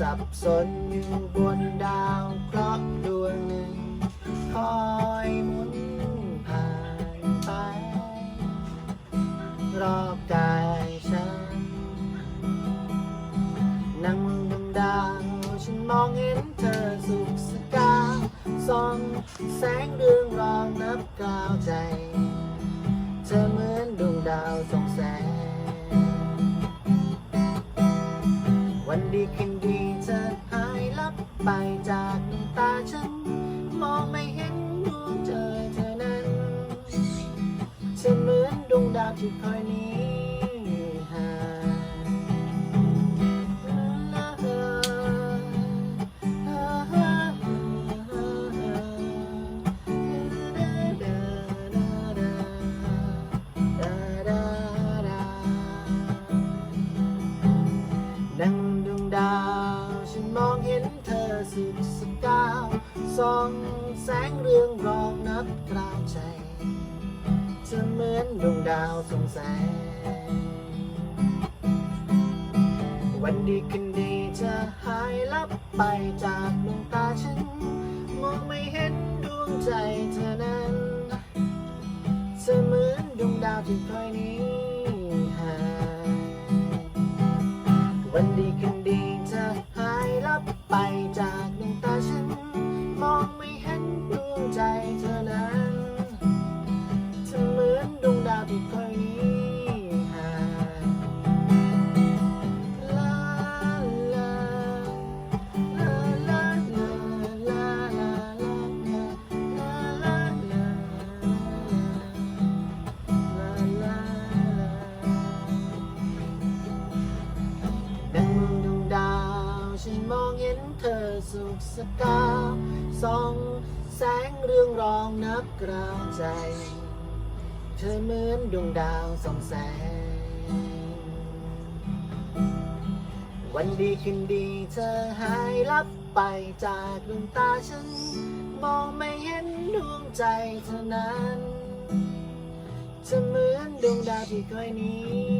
สับสนอยู่บนดาวเคราะห์ดวงหนึ่ง คอยหมุนผ่านไป รอบกายฉันนั่งดวงดาว ฉันมองเห็นเธอสุขสกาวส่องแสงเรืองรองนับกล่าวใจ เธอเหมือนดวงดาวส่องแสงวันดีคืนดี ไปจากดวงตาฉัน มองไม่เห็นดวงเจอเธอนั้นเธอเหมือนดวงดาวที่คอยนี้ เธอสุดสกาส่องแสงเรืองรองนับกล่าวใจเธอเหมือนดวงดาวส่องแสง วันดีคืนดีเธอหายลับไปจากดวงตาฉัน มองไม่เห็นดวงใจเธอนั้นเธอเหมือนดวงดาวที่คอยนี้หางวันดีคืน สุขสกาวส่องแสงเรื่องรองนับกราวใจ เธอเหมือนดวงดาวส่องแสง วันดีคืนดีเธอหายลับไปจากดวงตาฉัน มองไม่เห็นดวงใจเธอนั้น เธอเหมือนดวงดาวที่คอยหนี้